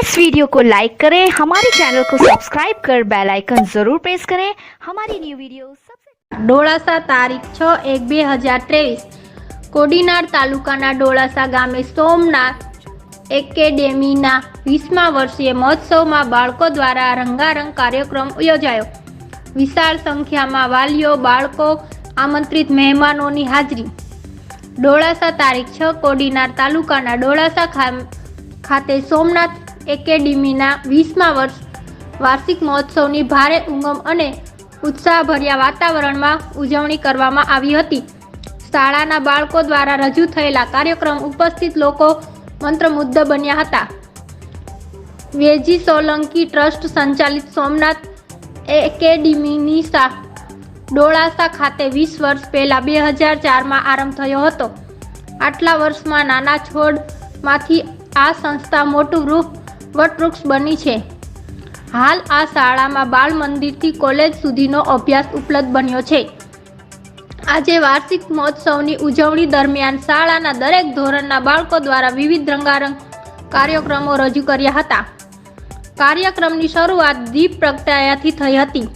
इस वीडियो को लाइक करें हमारे चैनल को सब्सक्राइब कर बेल आइकन जरूर प्रेस करें हमारी न्यू वीडियो सबसे ડોળાસા તારીખ છ એક બે હજાર ત્રેવીસ કોડીનાર તાલુકાના ડોળાસા ગામે સોમનાથ એકેડેમીના વીસમા વર્ષીય મહોત્સવમાં બાળકો દ્વારા રંગારંગ કાર્યક્રમ યોજાયો વિશાળ સંખ્યામાં વાલીઓ બાળકો આમંત્રિત મહેમાનોની હાજરી ડોળાસા તારીખ છ કોડીનાર તાલુકાના ડોળાસા ખા- ખાતે સોમનાથ એકેડેમીના વીસમા વર્ષ વાર્ષિક મહોત્સવની ભારે ઉમંગ અને ઉત્સાહભર્યા વાતાવરણમાં ઉજવણી કરવામાં આવી હતી. શાળાના બાળકો દ્વારા રજૂ થયેલા કાર્યક્રમ ઉપસ્થિત લોકો મંત્રમુગ્ધ બન્યા હતા. વેજી સોલંકી ટ્રસ્ટ સંચાલિત સોમનાથ એકેડેમીની ડોળાસા ખાતે વીસ વર્ષ પહેલા બે હજાર ચારમાં આરંભ થયો હતો. આટલા વર્ષમાં નાના છોડમાંથી આ સંસ્થા મોટું વૃક્ષ વટવૃક્ષ બની છે. હાલ આ શાળામાં બાળ મંદિરથી કોલેજ સુધીનો અભ્યાસ ઉપલબ્ધ બન્યો છે. આજે વાર્ષિક મહોત્સવની ઉજવણી દરમિયાન શાળાના દરેક ધોરણના બાળકો દ્વારા વિવિધ રંગારંગ કાર્યક્રમો રજૂ કર્યા હતા. કાર્યક્રમની શરૂઆત દીપ પ્રગટાયાથી થઈ હતી.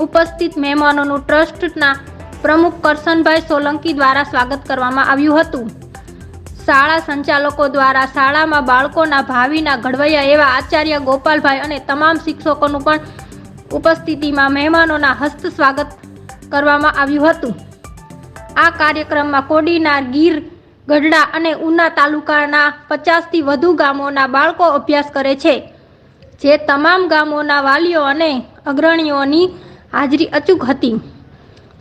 ઉપસ્થિત મહેમાનોનું ટ્રસ્ટના પ્રમુખ કરશનભાઈ સોલંકી દ્વારા સ્વાગત કરવામાં આવ્યું હતું. શાળા સંચાલકો દ્વારા શાળામાં બાળકોના ભાવિના ઘડવૈયા એવા આચાર્ય ગોપાલભાઈ અને તમામ શિક્ષકોનું પણ ઉપસ્થિતિમાં મહેમાનોના હસ્ત સ્વાગત કરવામાં આવ્યું હતું. આ કાર્યક્રમમાં કોડીનાર, ગીર, ગઢડા અને ઉના તાલુકાના પચાસથી વધુ ગામોના બાળકો અભ્યાસ કરે છે. જે તમામ ગામોના વાલીઓ અને અગ્રણીઓની હાજરી અચૂક હતી.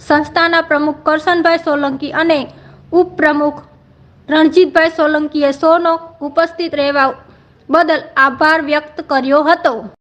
સંસ્થાના પ્રમુખ કરશનભાઈ સોલંકી અને ઉપપ્રમુખ રણજીતભાઈ સોલંકીએ સૌનો ઉપસ્થિત રહેવા બદલ આભાર વ્યક્ત કર્યો હતો.